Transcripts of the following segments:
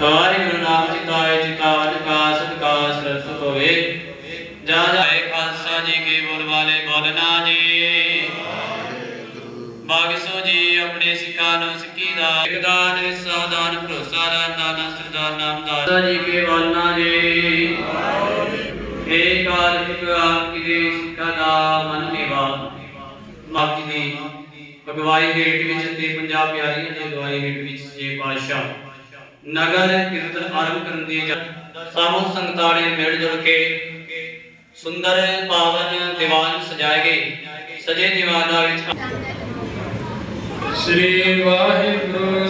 ਵਾਹਿਗੁਰੂ ਨਾਮ ਚਿਤਾਏ ਚਿਤਾਵਨ ਕਾ ਸਤਿਕਾ ਸਰਸ ਹੋਵੇ। ਜਾ ਜਾਏ ਖਾਲਸਾ ਜੀ ਕੀ ਬੋਲ ਵਾਲੇ ਬੋਲਣਾ ਜੀ। ਬਾਗਸੋ ਜੀ ਆਪਣੇ ਸਿੱਖਾਂ ਨੂੰ ਸਿੱਖੀ ਦਾ ਇਕਦਾਨ ਸਾਧਾਨ ਭਰੋਸਾ ਦਾਨ ਸਰਦਾਰ ਨਾਮਦਾਰ। ਜੀ ਕੀ ਬੋਲਣਾ ਜੀ। ਏ ਕਾਲਿਕ ਆਪ ਕੀ ਦੇ ਸਿੱਖਾਂ ਦਾ ਮਨ ਨਿਵਾ ਮਾਫੀ ਦੀ ਅਗਵਾਈ ਹੇਠ ਵਿੱਚ ਤੇ ਪੰਜਾਬ ਪਿਆਰੀਆਂ ਦੀ ਅਗਵਾਈ ਹੇਠ ਵਿੱਚ ਜੇ ਪਾਤਸ਼ਾਹ ਨਗਰ ਕੀਰਤਨ ਆਰੰਭ ਕਰਨ ਦੀ ਸਮੂਹ ਸੰਗਤਾਂ ਨੇ ਮਿਲ ਜੁਲ ਕੇ ਸੁੰਦਰ ਪਾਵਨ ਦੀਵਾਨ ਸਜਾਏ ਗਏ। ਸਜੇ ਦੀਵਾਨਾਂ ਵਿੱਚ ਸ੍ਰੀ ਵਾਹਿਗੁਰੂ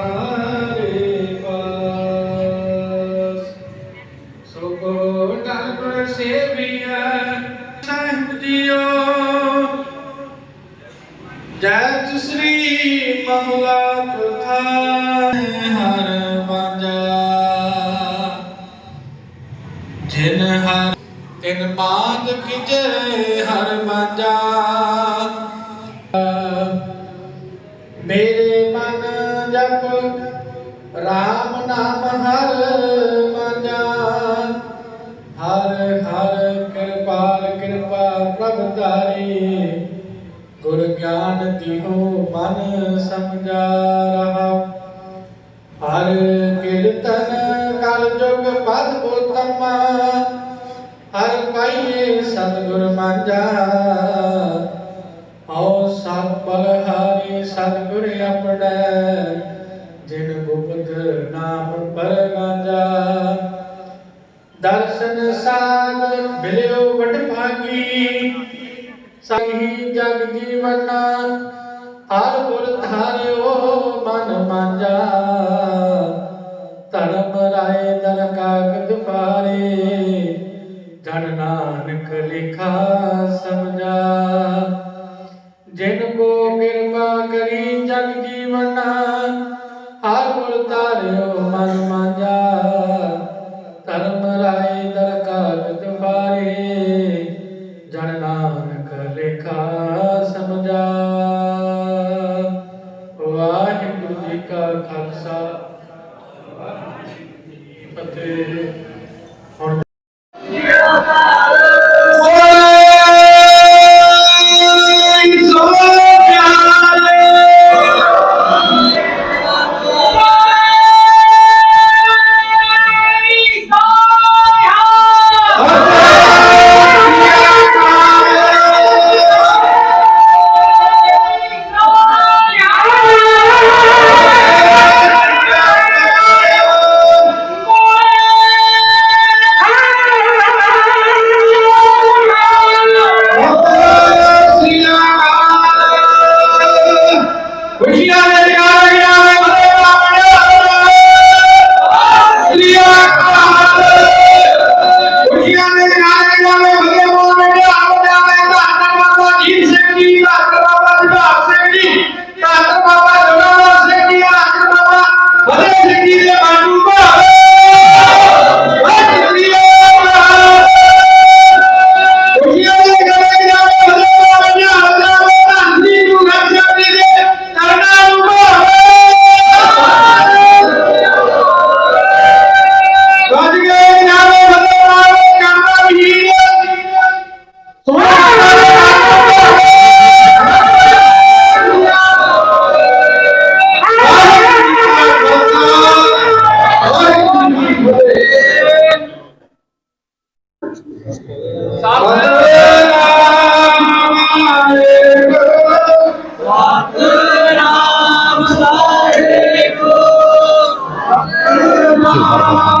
ਤਿਨ ਹਰ, ਤਿਨ ਮਾਨ ਕਿਜੇ ਹਰ ਮਾਂਜਾ। ਮੇਰੇ ਮਨ ਜਪ, ਰਾਮ ਨਾਮ ਹਰ ਮਾਂਜਾ। ਹਰ ਹਰ ਕਿਰਪਾਲ ਕਿਰਪਾ ਪ੍ਰਭ ਧਾਰੀ। ਗੁਰ ਗਿਆਨ ਦਿਨੋ ਮਨ ਸਮਝਾ ਰਹਾ। ਹਰ ਕੀਰਤਨ ਕਲ ਜੁਗ ਪਦ ਪਾਈਏ ਸਤਿਗੁਰ ਮਾਂਜਾ ਆਓ ਸਤ ਬਲਹਾਰੀ ਸਤਿਗੁਰ ਆਪਣੈ, ਜਿਨ ਗੁਪਤ ਨਾਮ ਪਰ ਦਰਸ਼ਨ ਸਾਧ ਮਿਲਿਓ ਵਡ ਭਾਗੀ, ਸਹੀ ਜਗ ਜੀਵਨ, ਹਰ ਗੁਰ ਧਾਰਿਓ ਮਨ ਮਾਂਜਾ। 回来 Oh.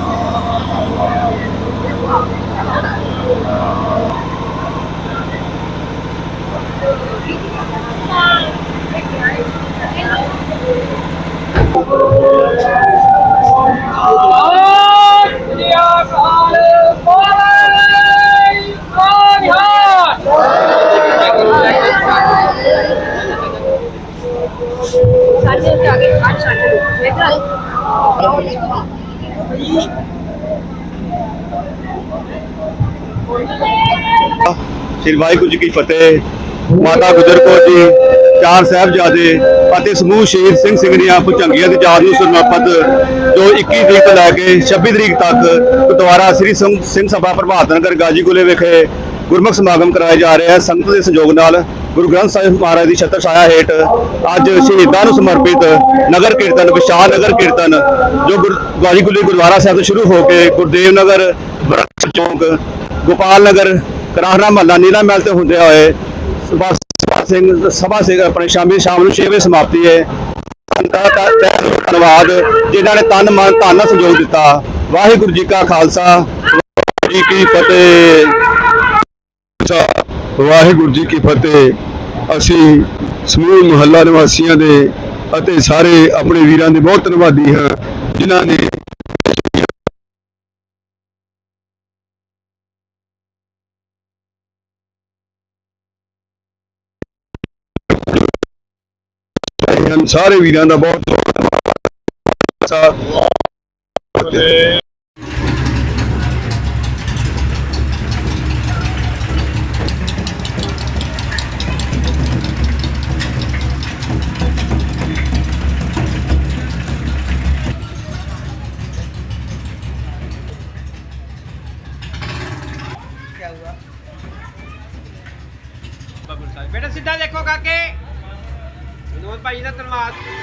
ਸ੍ਰੀ ਵਾਹਿਗੁਰੂ ਜੀ ਕੀ ਫਤਿਹ। ਮਾਤਾ ਗੁਜਰ ਕੌਰ ਜੀ, ਚਾਰ ਸਾਹਿਬਜ਼ਾਦੇ ਅਤੇ ਸਮੂਹ ਸ਼ਹੀਦ ਸਿੰਘ ਸਿੰਘਣੀਆਂ ਭੁਜੰਗੀਆਂ ਦੀ ਯਾਦ ਨੂੰ ਸਮਰਪਿਤ ਜੋ 21 ਤਰੀਕ ਤੋਂ ਲੈ ਕੇ 26 ਤਰੀਕ ਤੱਕ ਗੁਰਦੁਆਰਾ ਸ੍ਰੀ ਸਿੰਘ ਸਿੰਘ ਸਭਾ ਪ੍ਰਭਾਤ ਨਗਰ ਗਾਜੀਗੁਲੇ ਵਿਖੇ ਗੁਰਮੁਖ ਸਮਾਗਮ ਕਰਾਏ ਜਾ ਰਹੇ ਹੈ। ਸੰਗਤ ਦੇ ਸਹਿਯੋਗ ਨਾਲ ਗੁਰੂ ਗ੍ਰੰਥ ਸਾਹਿਬ ਮਹਾਰਾਜ ਦੀ ਛਤਰ ਛਾਇਆ ਹੇਠ ਅੱਜ ਸ਼ਹੀਦਾਂ ਨੂੰ ਸਮਰਪਿਤ ਨਗਰ ਕੀਰਤਨ, ਵਿਸ਼ਾਲ ਨਗਰ ਕੀਰਤਨ, ਜੋ ਗੁਰ- ਗਾਜੀਗੁਲੇ ਗੁਰਦੁਆਰਾ ਸਾਹਿਬ ਤੋਂ ਸ਼ੁਰੂ ਹੋ ਕੇ ਗੁਰਦੇਵ ਨਗਰ ਚੌਂਕ, ਗੋਪਾਲ ਨਗਰ ਕਰਾਹਣਾ ਮਹੱਲਾ ਨੀਲਾ ਮਹਿਲ ਤੇ ਹੁੰਦੇ ਹੋਏ ਸਭਾ ਸਿੰਘ ਸਭਾ ਸਿੰਘ ਆਪਣੇ ਸ਼ਾਮੀ ਸ਼ਾਮ ਨੂੰ 6 ਵਜੇ ਸਮਾਪਤੀ ਹੈ। ਧੰਨਵਾਦ, ਜਿਨ੍ਹਾਂ ਨੇ ਤਨ ਮਨ ਧਨ ਨਾਲ ਸਹਿਯੋਗ ਦਿੱਤਾ। ਵਾਹਿਗੁਰੂ ਜੀ ਕਾ ਖਾਲਸਾ, ਵਾਹਿਗੁਰੂ ਜੀ ਕੀ ਫਤਿਹ। ਵਾਹਿਗੁਰੂ ਜੀ ਕੀ ਫਤਿਹ। ਅਸੀਂ ਸਮੂਹ ਮੁਹੱਲਾ ਨਿਵਾਸੀਆਂ ਦੇ ਅਤੇ ਸਾਰੇ ਆਪਣੇ ਵੀਰਾਂ ਦੇ ਬਹੁਤ ਧੰਨਵਾਦੀ ਹਾਂ, ਜਿਨ੍ਹਾਂ ਨੇ ਹਨ ਸਾਰੇ ਵੀਰਾਂ ਦਾ ਬਹੁਤ ਬਹੁਤ ਧੰਨਵਾਦ। назад.